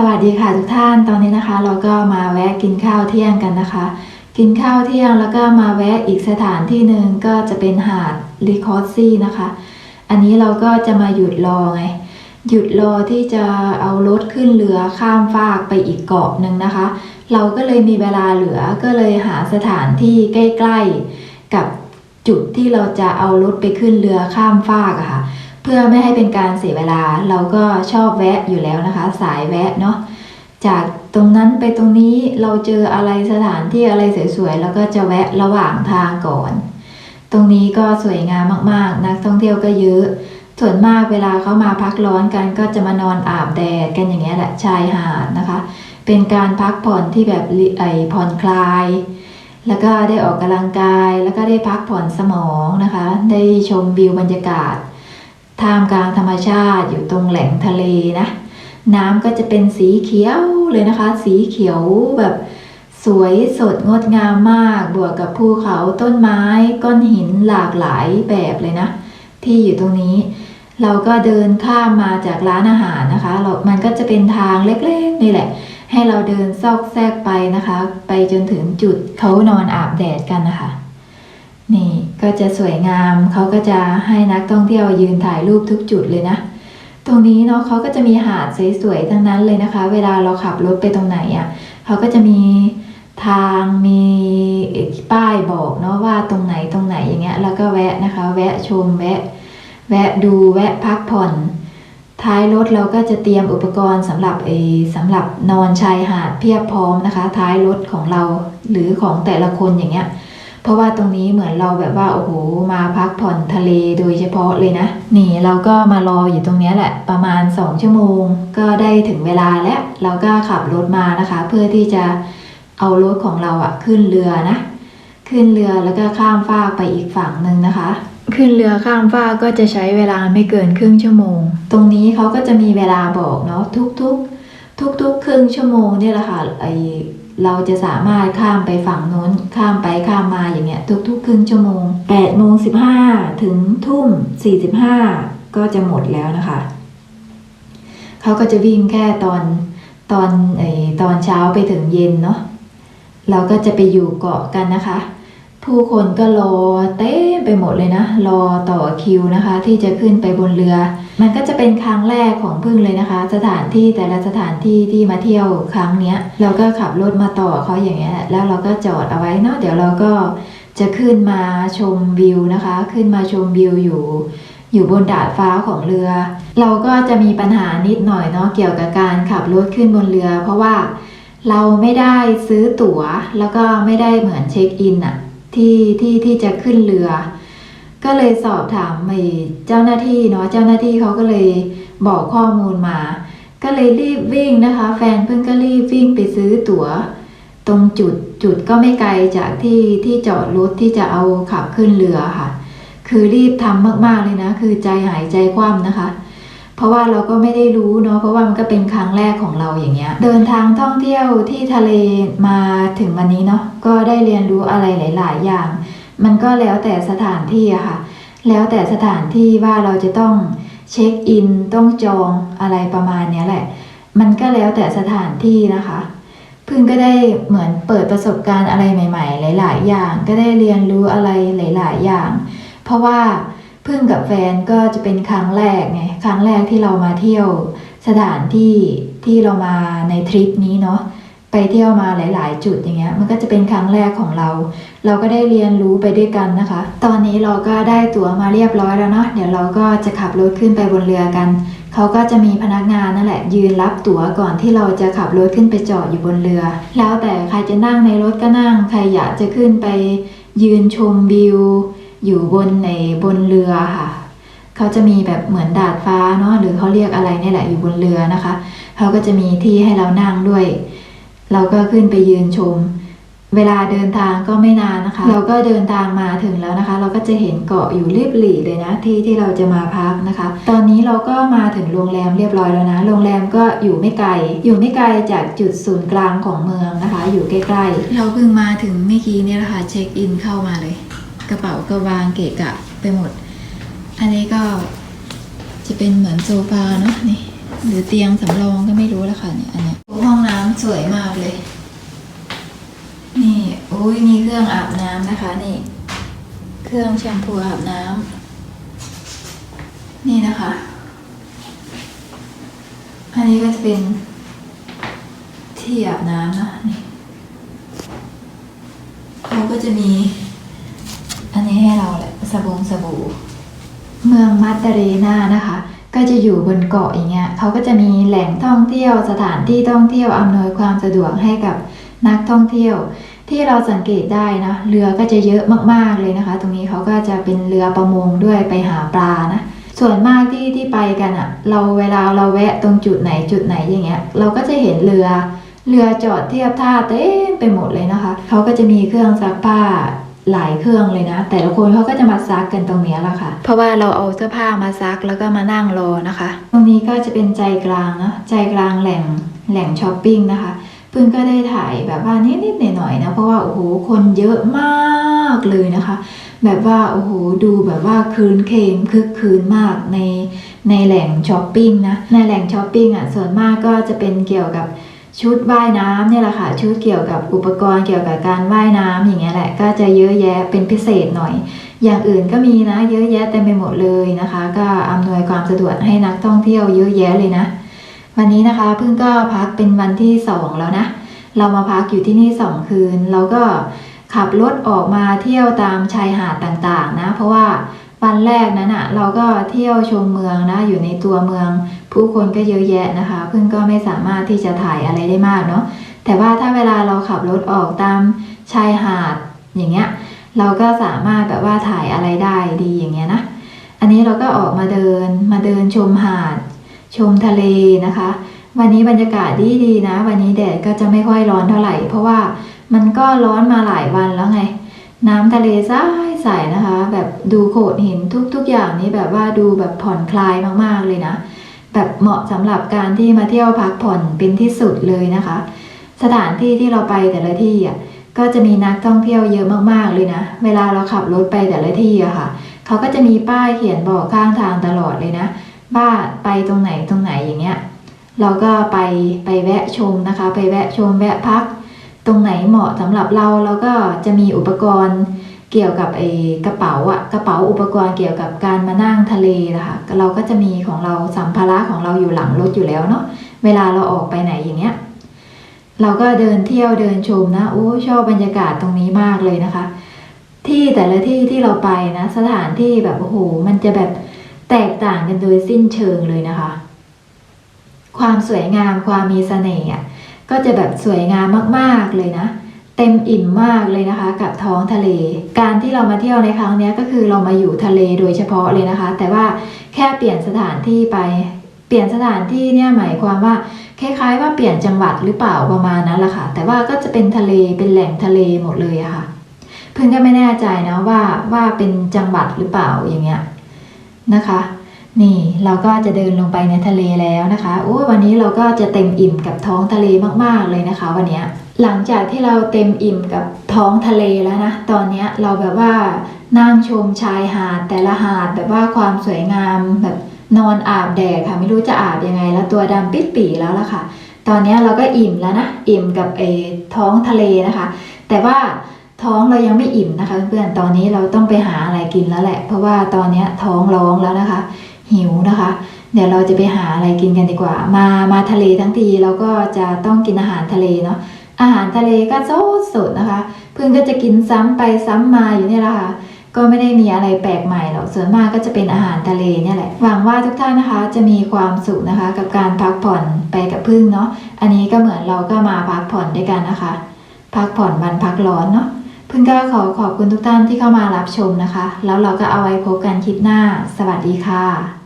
สวัสดีค่ะทุกท่านตอนนี้นะคะ เราก็มาแวะกินข้าวเที่ยงกันนะคะ กินข้าวเที่ยงแล้วก็มาแวะอีกสถานที่หนึ่งก็จะเป็นหาดลิคอสซี่นะคะ อันนี้เราก็จะมาหยุดรอไง หยุดรอที่จะเอารถขึ้นเรือข้ามฟากไปอีกเกาะหนึ่งนะคะ เราก็เลยมีเวลาเหลือก็เลยหาสถานที่ใกล้ ๆ กับจุดที่เราจะเอารถไปขึ้นเรือข้ามฟากอะค่ะ พื่อไม่ให้เป็นการเสียเวลาเราก็ชอบแวะอยู่แล้วนะคะ สายแวะเนาะจากตรงนั้นไปตรงนี้เราเจออะไรสถานที่อะไรสวยๆแล้วก็จะแวะระหว่างทางก่อน ตรงนี้ก็สวยงามมากๆ นักท่องเที่ยวก็เยอะส่วนมากเวลาเขามาพักร้อนกันก็จะมานอนอาบแดดกันอย่างเงี้ยแหละชายหาดนะคะ เป็นการพักผ่อนที่แบบไอผ่อนคลาย แล้วก็ได้ออกกำลังกายแล้วก็ได้พักผ่อนสมองนะคะ ได้ชมวิวบรรยากาศ ท่ามกลางธรรมชาติอยู่ตรงแหล่งทะเลนะ น้ำก็จะเป็นสีเขียวเลยนะคะ สีเขียวแบบสวยสดงดงามมาก บวกกับภูเขาต้นไม้ก้อนหินหลากหลายแบบเลยนะ ที่อยู่ตรงนี้ เราก็เดินข้ามมาจากร้านอาหารนะคะเรามันก็จะเป็นทางเล็กๆนี่แหละ ให้เราเดินซอกแซกไปนะคะ ไปจนถึงจุดเขานอนอาบแดดกันนะคะ นี่ก็จะสวยงามเขาก็จะให้นักท่องเที่ยวยืนถ่ายรูปทุกจุดเลยนะ ตรงนี้เนาะเขาก็จะมีหาดสวยๆทั้งนั้นเลยนะคะ เวลาเราขับรถไปตรงไหนอะ่ะเขาก็จะมีทางมีป้ายบอกเนาะว่าตรงไหนตรงไหนอย่างเงี้ยแล้วก็แวะนะคะ แวะชมแวะ แวะดูแวะพักผ่อน ท้ายรถเราก็จะเตรียมอุปกรณ์สำหรับเออสำหรับนอนชายหาดเพียบพร้อมนะคะ ท้ายรถของเราหรือของแต่ละคนอย่างเงี้ย เพราะว่าตรงนี้เหมือนเราแบบว่าโอ้โหมาพักผ่อนทะเลโดยเฉพาะเลยนะ นี่เราก็มารออยู่ตรงเนี้ยแหละ ประมาณ 2 ชั่วโมง ก็ได้ถึงเวลาแล้วเราก็ขับรถมานะคะ เพื่อที่จะเอารถของเราอะขึ้นเรือนะ ขึ้นเรือแล้วก็ข้ามฟากไปอีกฝั่งหนึ่งนะคะขึ้นเรือข้ามฟากก็จะใช้เวลาไม่เกินครึ่งชั่วโมง ตรงนี้เขาก็จะมีเวลาบอกเนาะทุกๆ ทุกๆ ครึ่งชั่วโมงเนี่ยแหละค่ะไอ เราจะสามารถข้ามไปฝั่งโน้น ข้ามไปข้ามมาอย่างเงี้ยทุกๆ ครึ่งชั่วโมง8โมง15 ถึงทุ่ม 45 ก็จะหมดแล้วนะคะ เขาก็จะวิ่งแค่ตอนตอนไอตอนเช้าไปถึงเย็นเนาะเราก็จะไปอยู่เกาะกันนะคะ ผู้คนก็รอเต้มไปหมดเลยนะ รอต่อคิวนะคะ ที่จะขึ้นไปบนเรือ มันก็จะเป็นครั้งแรกของพึ่งเลยนะคะ สถานที่แต่ละสถานที่ที่มาเที่ยวครั้งเนี้ย เราก็ขับรถมาต่อเขาอย่างเงี้ยแล้วเราก็จอดเอาไว้เนาะเดี๋ยวเราก็จะขึ้นมาชมวิวนะคะ ขึ้นมาชมวิวอยู่ อยู่บนดาดฟ้าของเรือ เราก็จะมีปัญหานิดหน่อยเนาะเกี่ยวกับการขับรถขึ้นบนเรือ เพราะว่าเราไม่ได้ซื้อตั๋วแล้วก็ไม่ได้เหมือนเช็คอินอะ ที่ที่ที่จะขึ้นเรือ ก็เลยสอบถามไอ้เจ้าหน้าที่เนาะเจ้าหน้าที่เขาก็เลยบอกข้อมูลมา ก็เลยรีบวิ่งนะคะ แฟนเพิ่งก็รีบวิ่งไปซื้อตั๋ว ตรงจุดจุดก็ไม่ไกลจากที่ที่จอดรถที่จะเอาขับขึ้นเรือค่ะ คือรีบทำมากๆเลยนะ คือใจหายใจคว่ำนะคะ เพราะว่าเราก็ไม่ได้รู้เนาะเพราะว่ามันก็เป็นครั้งแรกของเราอย่างเงี้ย เดินทางท่องเที่ยวที่ทะเลมาถึงวันนี้เนาะก็ได้เรียนรู้อะไรหลาย ๆ อย่าง มันก็แล้วแต่สถานที่อะค่ะ แล้วแต่สถานที่ว่าเราจะต้องเช็คอินต้องจองอะไรประมาณเนี้ยแหละ มันก็แล้วแต่สถานที่นะคะพึ่งก็ได้เหมือนเปิดประสบการณ์อะไรใหม่ ๆ หลาย ๆ อย่าง ก็ได้เรียนรู้อะไรหลาย ๆ อย่าง เพราะว่า พึ่งกับแฟนก็จะเป็นครั้งแรกไงครั้งแรกที่เรามาเที่ยวสถานที่ที่เรามาในทริปนี้เนาะไปเที่ยวมาหลาย ๆ จุดอย่างเงี้ย มันก็จะเป็นครั้งแรกของเรา เราก็ได้เรียนรู้ไปด้วยกันนะคะ ตอนนี้เราก็ได้ตั๋วมาเรียบร้อยแล้วเนาะเดี๋ยวเราก็จะขับรถขึ้นไปบนเรือกัน เขาก็จะมีพนักงานนั่นแหละ ยืนรับตั๋วก่อนที่เราจะขับรถขึ้นไปจอดอยู่บนเรือ แล้วแต่ใครจะนั่งในรถก็นั่ง ใครอยากจะขึ้นไปยืนชมวิว อยู่บนในบนเรือค่ะเขาจะมีแบบเหมือนดาดฟ้าเนาะหรือเขาเรียกอะไรเนี่ยแหละอยู่บนเรือนะคะเขาก็จะมีที่ให้เรานั่งด้วย เราก็ขึ้นไปยืนชม เวลาเดินทางก็ไม่นานนะคะ เราก็เดินทางมาถึงแล้วนะคะ เราก็จะเห็นเกาะอยู่ริบหรี่เลยนะที่ที่เราจะมาพักนะคะ ตอนนี้เราก็มาถึงโรงแรมเรียบร้อยแล้วนะ โรงแรมก็อยู่ไม่ไกล อยู่ไม่ไกลจากจุดศูนย์กลางของเมืองนะคะ อยู่ใกล้ๆเราเพิ่งมาถึงเมื่อกี้นี่แหละค่ะเช็คอินเข้ามาเลย กระเป๋าก็วางเกะกะไปหมด อันนี้ก็จะเป็นเหมือนโซฟาเนาะนี่หรือเตียงสำรองก็ไม่รู้แล้วค่ะเนี่ยอันเนี้ยห้องน้ำสวยมากเลย นี่โอ้ยมีเครื่องอาบน้ำนะคะนี่ เครื่องแชมพูอาบน้ำนี่นะคะ อันนี้ก็จะเป็นที่อาบน้ำนะนี่เขาก็จะมี ให้เราแหละสบงสบู่ เมืองมัตเตเรนานะคะ ก็จะอยู่บนเกาะอย่างเงี้ยเขาก็จะมีแหล่งท่องเที่ยวสถานที่ท่องเที่ยวอำนวยความสะดวกให้กับนักท่องเที่ยว ที่เราสังเกตได้นะเรือก็จะเยอะมากๆเลยนะคะ ตรงนี้เขาก็จะเป็นเรือประมงด้วยไปหาปลานะส่วนมากที่ที่ไปกันอะเราเวลาเราแวะตรงจุดไหนจุดไหนอย่างเงี้ย เราก็จะเห็นเรือ เรือจอดเทียบท่าเต็มไปหมดเลยนะคะ เขาก็จะมีเครื่องซักผ้า หลายเครื่องเลยนะ แต่ละคนเขาก็จะมาซักกันตรงเนี้ยแหละค่ะ เพราะว่าเราเอาเสื้อผ้ามาซักแล้วก็มานั่งรอนะคะ ตรงนี้ก็จะเป็นใจกลางเนอะใจกลางแหล่งแหล่งช้อปปิ้งนะคะเพิ่งก็ได้ถ่ายแบบว่านิดๆหน่อยๆนะเพราะว่าโอ้โหคนเยอะมากเลยนะคะ แบบว่าโอ้โหดูแบบว่าคืนเคงคึกคืนมากในในแหล่งช้อปปิ้งนะในแหล่งช้อปปิ้งอะส่วนมากก็จะเป็นเกี่ยวกับ ชุดว่ายน้ำเนี่ยแหละค่ะ ชุดเกี่ยวกับอุปกรณ์เกี่ยวกับการว่ายน้ำอย่างเงี้ยแหละ ก็จะเยอะแยะเป็นพิเศษหน่อย อย่างอื่นก็มีนะ เยอะแยะเต็มไปหมดเลยนะคะ ก็อำนวยความสะดวกให้นักท่องเที่ยวเยอะแยะเลยนะ วันนี้นะคะเพิ่งก็พักเป็นวันที่สองแล้วนะ เรามาพักอยู่ที่นี่สองคืน เราก็ขับรถออกมาเที่ยวตามชายหาดต่างๆนะ เพราะว่า วันแรกนั้นอะเราก็เที่ยวชมเมืองนะอยู่ในตัวเมือง ผู้คนก็เยอะแยะนะคะ เพิ่งก็ไม่สามารถที่จะถ่ายอะไรได้มากเนาะแต่ว่าถ้าเวลาเราขับรถออกตามชายหาดอย่างเงี้ยเราก็สามารถแบบว่าถ่ายอะไรได้ดีอย่างเงี้ยนะอันนี้เราก็ออกมาเดินมาเดินชมหาด ชมทะเลนะคะ วันนี้บรรยากาศดีดีนะ วันนี้แดดก็จะไม่ค่อยร้อนเท่าไหร่ เพราะว่ามันก็ร้อนมาหลายวันแล้วไง น้ำทะเลใส ใสนะคะ แบบดูโขดหินทุกๆอย่างนี้แบบว่าดูแบบผ่อนคลายมากๆเลยนะ แบบเหมาะสำหรับการที่มาเที่ยวพักผ่อนเป็นที่สุดเลยนะคะ สถานที่ที่เราไปแต่ละที่อะก็จะมีนักท่องเที่ยวเยอะมากๆเลยนะ เวลาเราขับรถไปแต่ละที่อะค่ะ เขาก็จะมีป้ายเขียนบอกข้างทางตลอดเลยนะว่าไปตรงไหนตรงไหนอย่างเงี้ย เราก็ไปไปแวะชมนะคะ ไปแวะชมแวะพัก ตรงไหนเหมาะสำหรับเราเราก็จะมีอุปกรณ์ เกี่ยวกับไอ้กระเป๋าอะกระเป๋าอุปกรณ์เกี่ยวกับการมานั่งทะเลนะคะเราก็จะมีของเราสัมภาระของเราอยู่หลังรถอยู่แล้วเนาะเวลาเราออกไปไหนอย่างเงี้ยเราก็เดินเที่ยวเดินชมนะโอ้ชอบบรรยากาศตรงนี้มากเลยนะคะ ที่แต่ละที่ที่เราไปนะ สถานที่แบบโอ้โหมันจะแบบแตกต่างกันโดยสิ้นเชิงเลยนะคะ ความสวยงามความมีเสน่ห์อะก็จะแบบสวยงามมากๆเลยนะ เต็มอิ่มมากเลยนะคะ กับท้องทะเล การที่เรามาเที่ยวในครั้งนี้ก็คือเรามาอยู่ทะเลโดยเฉพาะเลยนะคะ แต่ว่าแค่เปลี่ยนสถานที่ไป เปลี่ยนสถานที่เนี่ยหมายความว่าคล้ายๆ ว่าเปลี่ยนจังหวัดหรือเปล่าประมาณนั้นแหละค่ะ แต่ว่าก็จะเป็นทะเลเป็นแหล่งทะเลหมดเลยอะค่ะเพิ่งก็ไม่แน่ใจนะว่าว่าเป็นจังหวัดหรือเปล่าอย่างเงี้ยนะคะนี่เราก็จะเดินลงไปในทะเลแล้วนะคะโอ้วันนี้เราก็จะเต็มอิ่มกับท้องทะเลมากๆเลยนะคะ วันเนี้ย หลังจากที่เราเต็มอิ่มกับท้องทะเลแล้วนะตอนนี้เราแบบว่านั่งชมชายหาดแต่ละหาดแบบว่าความสวยงามแบบนอนอาบแดดค่ะ ไม่รู้จะอาบยังไง แล้วตัวดำปิดปีแล้วล่ะค่ะ ตอนนี้เราก็อิ่มแล้วนะอิ่มกับเอท้องทะเลนะคะ แต่ว่าท้องเรายังไม่อิ่มนะคะเพื่อนๆตอนนี้เราต้องไปหาอะไรกินแล้วแหละ เพราะว่าตอนนี้ท้องร้องแล้วนะคะ หิวนะคะ เดี๋ยวเราจะไปหาอะไรกินกันดีกว่า มามาทะเลทั้งทีเราก็จะต้องกินอาหารทะเลเนาะ อาหารทะเลก็สดสดนะคะพื่อนก็จะกินซ้ำไปซ้ำมาอยู่นี่แหละค่ะ ก็ไม่ได้มีอะไรแปลกใหม่หรอก ส่วนมากก็จะเป็นอาหารทะเลเนี่ยแหละ หวังว่าทุกท่านนะคะจะมีความสุขนะคะ กับการพักผ่อนไปกับพึ่งเนาะ อันนี้ก็เหมือนเราก็มาพักผ่อนด้วยกันนะคะ พักผ่อนวันพักร้อนเนาะ พึ่งก็ขอขอบคุณทุกท่านที่เข้ามารับชมนะคะ แล้วเราก็เอาไว้พบกันคลิปหน้า สวัสดีค่ะ